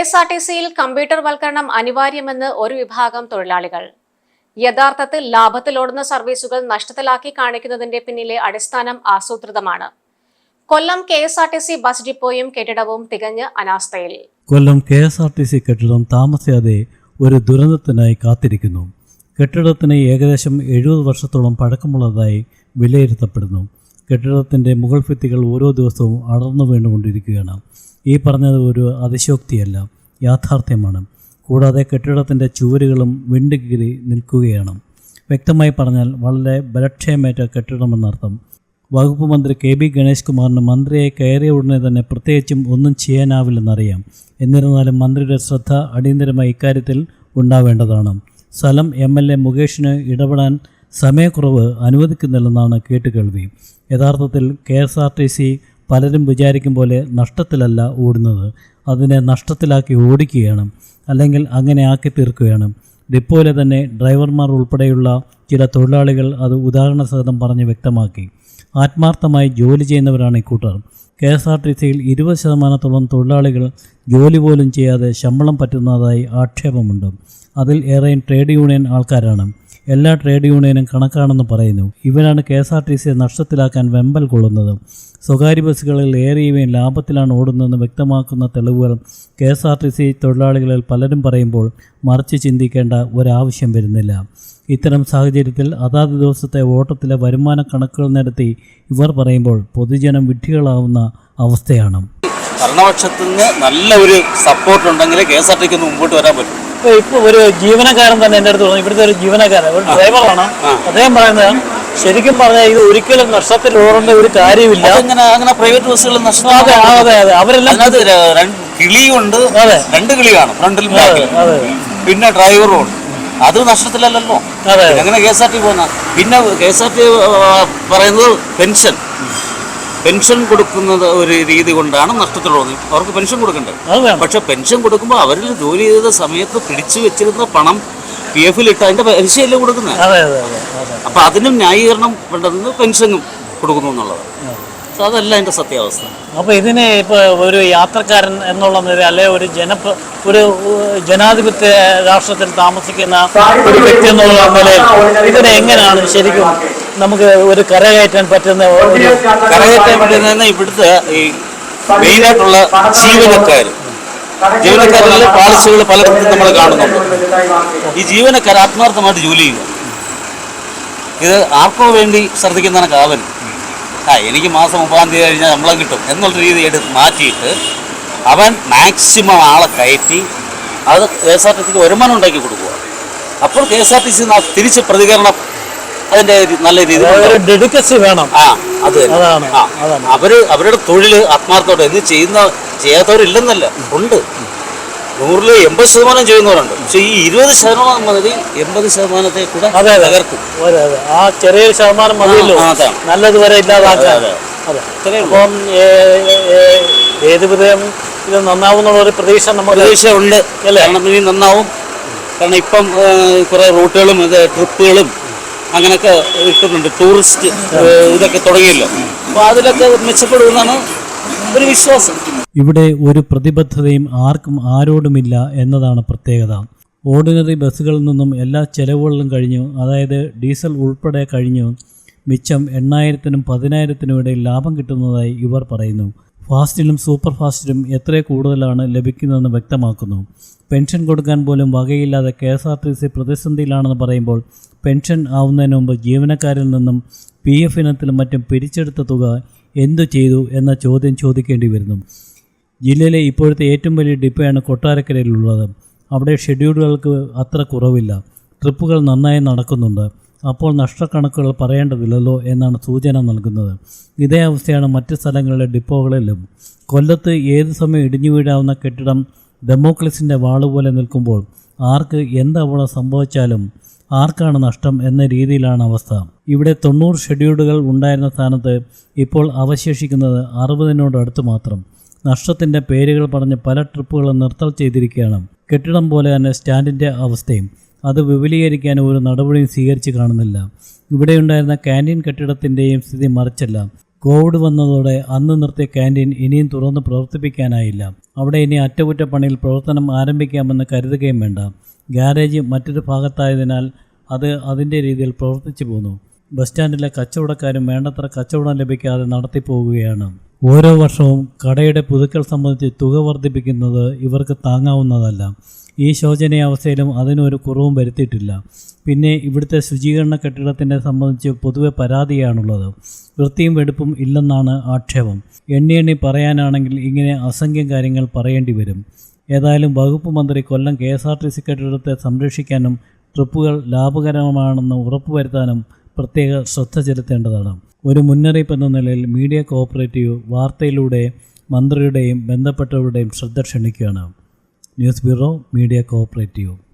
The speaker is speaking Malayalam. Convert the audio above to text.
എസ് ആർ ടി സിയിൽ കമ്പ്യൂട്ടർ വൽക്കരണം അനിവാര്യമെന്ന് ഒരു വിഭാഗം തൊഴിലാളികൾ. യഥാർത്ഥത്തിൽ ലാഭത്തിലോടുന്ന സർവീസുകൾ നഷ്ടത്തിലാക്കി കാണിക്കുന്നതിന്റെ പിന്നിലെ അടിസ്ഥാനം ആസൂത്രിതമാണ്. Kollam K S R T C bus ഡിപ്പോയും കെട്ടിടവും തികഞ്ഞ് അനാസ്ഥയിൽ. Kollam K S R T C കെട്ടിടം താമസിയാതെ ഒരു ദുരന്തത്തിനായി കാത്തിരിക്കുന്നു. കെട്ടിടത്തിന് ഏകദേശം എഴുപത് വർഷത്തോളം പഴക്കമുള്ളതായി വിലയിരുത്തപ്പെടുന്നു. കെട്ടിടത്തിന്റെ മുകൾ ഭിത്തികൾ ഓരോ ദിവസവും അടർന്നു വീണുകൊണ്ടിരിക്കുകയാണ്. ഈ പറഞ്ഞത് ഒരു അതിശോക്തിയല്ല യാഥാർത്ഥ്യമാണ്. കൂടാതെ കെട്ടിടത്തിന്റെ ചുവരുകളും വിണ്ടുകീറി നിൽക്കുകയാണ്. വ്യക്തമായി പറഞ്ഞാൽ വളരെ ബലക്ഷയമേറ്റ കെട്ടിടമെന്നർത്ഥം. വകുപ്പ് മന്ത്രി കെ ബി ഗണേഷ് കുമാറിന് മന്ത്രിയെ കയറിയ ഉടനെ തന്നെ പ്രത്യേകിച്ചും ഒന്നും ചെയ്യാനാവില്ലെന്നറിയാം. എന്നിരുന്നാലും മന്ത്രിയുടെ ശ്രദ്ധ അടിയന്തരമായി ഇക്കാര്യത്തിൽ ഉണ്ടാവേണ്ടതാണ്. സ്ഥലം എം എൽ എ മുകേഷിന് ഇടപെടാൻ സമയക്കുറവ് അനുവദിക്കുന്നില്ലെന്നാണ് കേട്ടുകേൾവി. യഥാർത്ഥത്തിൽ K S R T C പലരും വിചാരിക്കും പോലെ നഷ്ടത്തിലല്ല ഓടുന്നത്. അതിനെ നഷ്ടത്തിലാക്കി ഓടിക്കുകയാണ്. അല്ലെങ്കിൽ അങ്ങനെ ആക്കി തീർക്കുകയാണ്. ഡിപ്പോയിലെ തന്നെ ഡ്രൈവർമാർ ഉൾപ്പെടെയുള്ള ചില തൊഴിലാളികൾ അത് ഉദാഹരണ സഹിതം പറഞ്ഞ് വ്യക്തമാക്കി. ആത്മാർത്ഥമായി ജോലി ചെയ്യുന്നവരാണ് ഇക്കൂട്ടർ കെ എസ് ആർ ടി സിയിൽ ഇരുപത് ശതമാനത്തോളം തൊഴിലാളികൾ ജോലി പോലും ചെയ്യാതെ ശമ്പളം പറ്റുന്നതായി ആക്ഷേപമുണ്ട്. അതിൽ ഏറെയും ട്രേഡ് യൂണിയൻ ആൾക്കാരാണ്. എല്ലാ ട്രേഡ് യൂണിയനും കണക്കാണെന്ന് പറയുന്നു. ഇവരാണ് കെ എസ് ആർ ടി സിയെ നഷ്ടത്തിലാക്കാൻ വെമ്പൽ കൊള്ളുന്നത് സ്വകാര്യ ബസ്സുകളിൽ ഏറിയവയും ലാഭത്തിലാണ് ഓടുന്നതെന്ന് വ്യക്തമാക്കുന്ന തെളിവുകൾ K S R T C തൊഴിലാളികളിൽ പലരും പറയുമ്പോൾ മറിച്ച് ചിന്തിക്കേണ്ട ഒരാവശ്യം വരുന്നില്ല. ഇത്തരം സാഹചര്യത്തിൽ അതാത് ദിവസത്തെ ഓട്ടത്തിലെ വരുമാന കണക്കുകൾ നിരത്തി ഇവർ പറയുമ്പോൾ പൊതുജനം വിഡ്ഢികളാവുന്ന അവസ്ഥയാണ്. ഭരണപക്ഷത്തു നിന്ന് നല്ല ഒരു സപ്പോർട്ട് ഉണ്ടെങ്കിൽ കെ എസ് ആർ ടിക്ക് മുമ്പോട്ട് വരാൻ പറ്റും. ഇപ്പൊ ഇപ്പൊ ഒരു ജീവനക്കാരൻ തന്നെ എന്റെ അടുത്ത് പറഞ്ഞു ഇവിടുത്തെ ഒരു ജീവനക്കാരൻ ഒരു ഡ്രൈവറാണ് അദ്ദേഹം പറയുന്നത് ശരിക്കും പറഞ്ഞാൽ ഇത് ഒരിക്കലും നഷ്ടത്തിൽ ഓടേണ്ട ഒരു കാര്യമില്ല. അങ്ങനെ അങ്ങനെ പ്രൈവറ്റ് ബസ്സുകൾ അതെ അതെ അതെ. അവരെല്ലാം രണ്ട് കിളിയുണ്ട് അതെ. രണ്ട് കിളിയാണ് ഫ്രണ്ടിൽ പിന്നെ ഡ്രൈവറും ഉണ്ട്. അത് നഷ്ടത്തിലല്ലല്ലോ. അതെ എങ്ങനെ കെ എസ് ആർ ടി പോകുന്ന പിന്നെ കെ എസ് ആർ ടി പറയുന്നത് പെൻഷൻ പെൻഷൻ കൊടുക്കുന്നത് ഒരു രീതി കൊണ്ടാണ് നഷ്ടത്തിലുള്ളത് അവർക്ക് പെൻഷൻ കൊടുക്കണ്ടേ? പക്ഷെ പെൻഷൻ കൊടുക്കുമ്പോൾ അവരിൽ ജോലി ചെയ്ത സമയത്ത് പിടിച്ചു വെച്ചിരുന്ന പണം പി എഫിൽ ഇട്ട് അതിന്റെ പലിശയല്ലേ കൊടുക്കുന്നത് അപ്പൊ അതിനും ന്യായീകരണം വേണ്ടതെന്ന് പെൻഷനും കൊടുക്കുന്നു എന്നുള്ളത്. അതല്ല അതിന്റെ സത്യാവസ്ഥ. അപ്പൊ ഇതിനെ ഇപ്പൊ ഒരു യാത്രക്കാരൻ എന്നുള്ള നില അല്ലെ ഒരു ജന ഒരു ജനാധിപത്യ രാഷ്ട്രത്തിൽ താമസിക്കുന്ന ഒരു വ്യക്തി എന്നുള്ള നിലയിൽ ഇതിനെ എങ്ങനെയാണ് ശരിക്കും നമുക്ക് ഒരു കരകയറ്റാൻ പറ്റുന്ന കരകയറ്റാൻ പറ്റുന്ന ഇവിടുത്തെ ഈ മെയിനായിട്ടുള്ള ജീവനക്കാർ ജീവനക്കാരിലെ പാളിച്ചകൾ പലർക്കും നമ്മൾ കാണുന്നുണ്ട്. ഈ ജീവനക്കാർ ആത്മാർത്ഥമായിട്ട് ജോലി ചെയ്യുക. ഇത് ആർക്കോ വേണ്ടി ശ്രദ്ധിക്കുന്നതാണ് കാവൽ. ആ എനിക്ക് മാസം മുപ്പതാം തീയതി കഴിഞ്ഞാൽ നമ്മളെ കിട്ടും എന്നുള്ള രീതി എടുത്ത് മാറ്റിയിട്ട് അവൻ മാക്സിമം ആളെ കയറ്റി അത് കെ എസ് ആർ ടി സിക്ക് വരുമാനം ഉണ്ടാക്കി കൊടുക്കുക. അപ്പോൾ K S R T C തിരിച്ച് പ്രതികരണം അതിന്റെ നല്ല രീതിയിൽ ഡെഡിക്കസി വേണം. ആ അത് അതാണ് അവർ അവരുടെ തൊഴിൽ ആത്മാർത്ഥത്തോടെ ഇത് ചെയ്യുന്ന ചെയ്യാത്തവരില്ലെന്നല്ല ഉണ്ട്. നൂറിൽ എൺപത് ശതമാനം ചെയ്യുന്നവരുണ്ട്. പക്ഷെ ഈ ഇരുപത് ശതമാനം മതി എൺപത് ശതമാനത്തെ കൂടെ. തകർക്കും. ആ ചെറിയ ശതമാനം മതിയല്ലോ. നല്ലത് വരെ ഉള്ളൂ. അപ്പം ഏത് വിധം ഇത് നന്നാവുന്നുള്ള ഒരു പ്രതീക്ഷ നമ്മൾ പ്രതീക്ഷ ഉണ്ട് കാരണം ഇനി നന്നാവും. കാരണം ഇപ്പം കുറെ റൂട്ടുകളും ഇത് ട്രിപ്പുകളും അങ്ങനെയൊക്കെ ഇട്ടിട്ടുണ്ട് ടൂറിസ്റ്റ് ഇതൊക്കെ തുടങ്ങിയല്ലോ. അപ്പൊ അതിലൊക്കെ മെച്ചപ്പെടുമെന്നാണ് ഒരു വിശ്വാസം. ഇവിടെ ഒരു പ്രതിബദ്ധതയും ആർക്കും ആരോടുമില്ല എന്നതാണ് പ്രത്യേകത. ഓർഡിനറി ബസ്സുകളിൽ നിന്നും എല്ലാ ചെലവുകളിലും കഴിഞ്ഞു അതായത് ഡീസൽ ഉൾപ്പെടെ കഴിഞ്ഞു. മിച്ചം എണ്ണായിരത്തിനും പതിനായിരത്തിനും ഇടയിൽ ലാഭം കിട്ടുന്നതായി ഇവർ പറയുന്നു. ഫാസ്റ്റിലും സൂപ്പർ ഫാസ്റ്റിലും എത്ര കൂടുതലാണ് ലഭിക്കുന്നതെന്ന് വ്യക്തമാക്കുന്നു. പെൻഷൻ കൊടുക്കാൻ പോലും വകയില്ലാതെ K S R T C പ്രതിസന്ധിയിലാണെന്ന് പറയുമ്പോൾ പെൻഷൻ ആവുന്നതിന് മുമ്പ് ജീവനക്കാരിൽ നിന്നും പി എഫ് ഇനത്തിലും മറ്റും പിരിച്ചെടുത്ത തുക എന്തു ചെയ്തു എന്ന ചോദ്യം ചോദിക്കേണ്ടി വരുന്നു. ജില്ലയിലെ ഇപ്പോഴത്തെ ഏറ്റവും വലിയ ഡിപ്പോയാണ് കൊട്ടാരക്കരയിലുള്ളത്. അവിടെ ഷെഡ്യൂളുകൾക്ക് അത്ര കുറവില്ല. ട്രിപ്പുകൾ നന്നായി നടക്കുന്നുണ്ട്. അപ്പോൾ നഷ്ടക്കണക്കുകൾ പറയേണ്ടതില്ലല്ലോ എന്നാണ് സൂചന നൽകുന്നത്. ഇതേ അവസ്ഥയാണ് മറ്റ് സ്ഥലങ്ങളിലെ ഡിപ്പോകളിലും. കൊല്ലത്ത് ഏത് സമയം ഇടിഞ്ഞു വീഴാവുന്ന കെട്ടിടം ഡെമോക്രസിന്റെ വാളുപോലെ നിൽക്കുമ്പോൾ ആർക്ക് എന്തവിടെ സംഭവിച്ചാലും ആർക്കാണ് നഷ്ടം എന്ന രീതിയിലാണ് അവസ്ഥ. ഇവിടെ തൊണ്ണൂറ് ഷെഡ്യൂളുകൾ ഉണ്ടായിരുന്ന സ്ഥാനത്ത് ഇപ്പോൾ അവശേഷിക്കുന്നത് അറുപതിനോട് അടുത്ത് മാത്രം. നഷ്ടത്തിന്റെ പേരുകൾ പറഞ്ഞ് പല ട്രിപ്പുകളും നിർത്തൽ ചെയ്തിരിക്കുകയാണ്. കെട്ടിടം പോലെ തന്നെ സ്റ്റാൻഡിന്റെ അവസ്ഥയും അത് വിപുലീകരിക്കാൻ ഒരു നടപടിയും സ്വീകരിച്ച് കാണുന്നില്ല. ഇവിടെയുണ്ടായിരുന്ന ക്യാന്റീൻ കെട്ടിടത്തിന്റെയും സ്ഥിതി മറിച്ചല്ല. കോവിഡ് വന്നതോടെ അന്ന് നിർത്തിയ ക്യാന്റീൻ ഇനിയും തുറന്ന് പ്രവർത്തിപ്പിക്കാനായില്ല. അവിടെ ഇനി അറ്റകുറ്റപ്പണിയിൽ പ്രവർത്തനം ആരംഭിക്കാമെന്ന് കരുതുകയും വേണ്ട. ഗ്യാരേജ് മറ്റൊരു ഭാഗത്തായതിനാൽ അത് അതിന്റെ രീതിയിൽ പ്രവർത്തിച്ചു പോന്നു. ബസ് സ്റ്റാൻഡിലെ കച്ചവടക്കാരും വേണ്ടത്ര കച്ചവടം ലഭിക്കാതെ നടത്തിപ്പോവുകയാണ് ഓരോ വർഷവും കടയുടെ പുതുക്കൽ സംബന്ധിച്ച് തുക വർദ്ധിപ്പിക്കുന്നത് ഇവർക്ക് താങ്ങാവുന്നതല്ല. ഈ ശോചനീയാവസ്ഥയിലും അതിനൊരു കുറവും വരുത്തിയിട്ടില്ല. പിന്നെ ഇവിടുത്തെ ശുചീകരണ കെട്ടിടത്തിനെ സംബന്ധിച്ച് പൊതുവെ പരാതിയാണുള്ളത്. വൃത്തിയും വെടുപ്പും ഇല്ലെന്നാണ് ആക്ഷേപം. എണ്ണി എണ്ണി പറയാനാണെങ്കിൽ ഇങ്ങനെ അസംഖ്യം കാര്യങ്ങൾ പറയേണ്ടി വരും. ഏതായാലും വകുപ്പ് മന്ത്രി Kollam K S R T C കെട്ടിടത്തെ സംരക്ഷിക്കാനും ട്രിപ്പുകൾ ലാഭകരമാണെന്ന് ഉറപ്പുവരുത്താനും പ്രത്യേക ശ്രദ്ധ ചെലുത്തേണ്ടതാണ്. ഒരു മുന്നറിയിപ്പ് എന്ന നിലയിൽ മീഡിയ കോഓപ്പറേറ്റീവ് വാർത്തയിലൂടെ മന്ത്രിയുടെയും ബന്ധപ്പെട്ടവരുടെയും ശ്രദ്ധ ക്ഷണിക്കുകയാണ്. News bureau media cooperative.